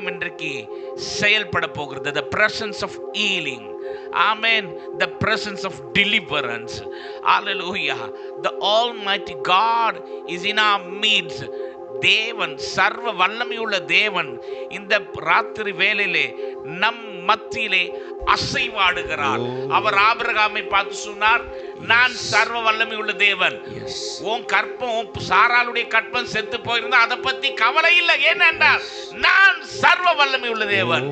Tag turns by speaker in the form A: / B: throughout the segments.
A: இன்றைக்கு செயல்பட போகிறது the presence of healing amen the presence of deliverance hallelujah the almighty God is in our midst தேவன் சர்வ வல்லமையுள்ள தேவன் இந்த ராத்திரி வேளையிலே நம் மத்தியிலே அசைவாடுகிறார். அவர் ஆபிரகாமை பார்த்து சொன்னார் நான் சர்வ வல்லமையுள்ள தேவன்.
B: Yes.
A: உன் கற்பம் உன் சாராளுடைய கற்பம் செத்து போயிருந்தா அதை பத்தி கவலை இல்லை. ஏனென்றால் நான் சர்வ வல்லமை உள்ள தேவன்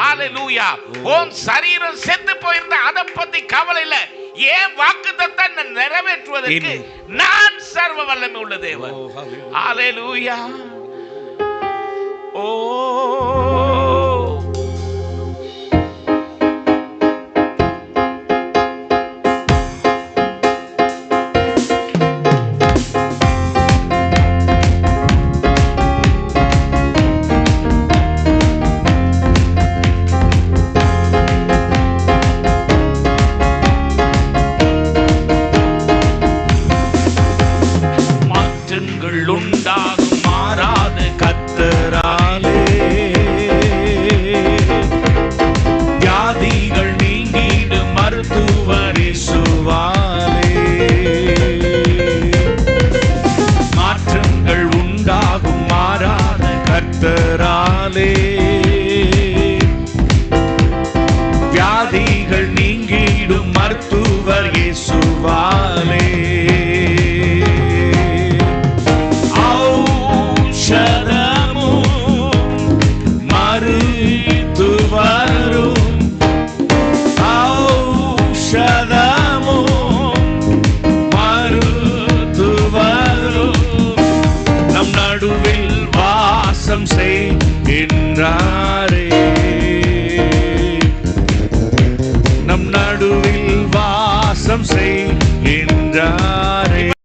A: ஹalleluya உன் சரீரம் செத்து போயிருந்தா அதை பத்தி கவலை இல்லை. ஏன் வாக்குத்தத்தை நிறைவேற்றுவதற்கு
B: Amen.
A: நான் சர்வ வல்லமை உள்ள தேவன்.
B: Oh,
A: ஓ உண்டாகும் மாறாத கத்தராலே.
B: வியாதிகள் நீங்கிடு மருத்துவர் இயேசுவாலே. மாற்றங்கள் உண்டாகும் மாறாத கத்தராலே. வியாதிகள் நீங்கிடும் மருத்துவர் இயேசுவாலே கிறிஸ்துவில் நடுவில் வாசம் செய்கின்றாரே. நம் நடுவில் வாசம் செய்கின்றாரே.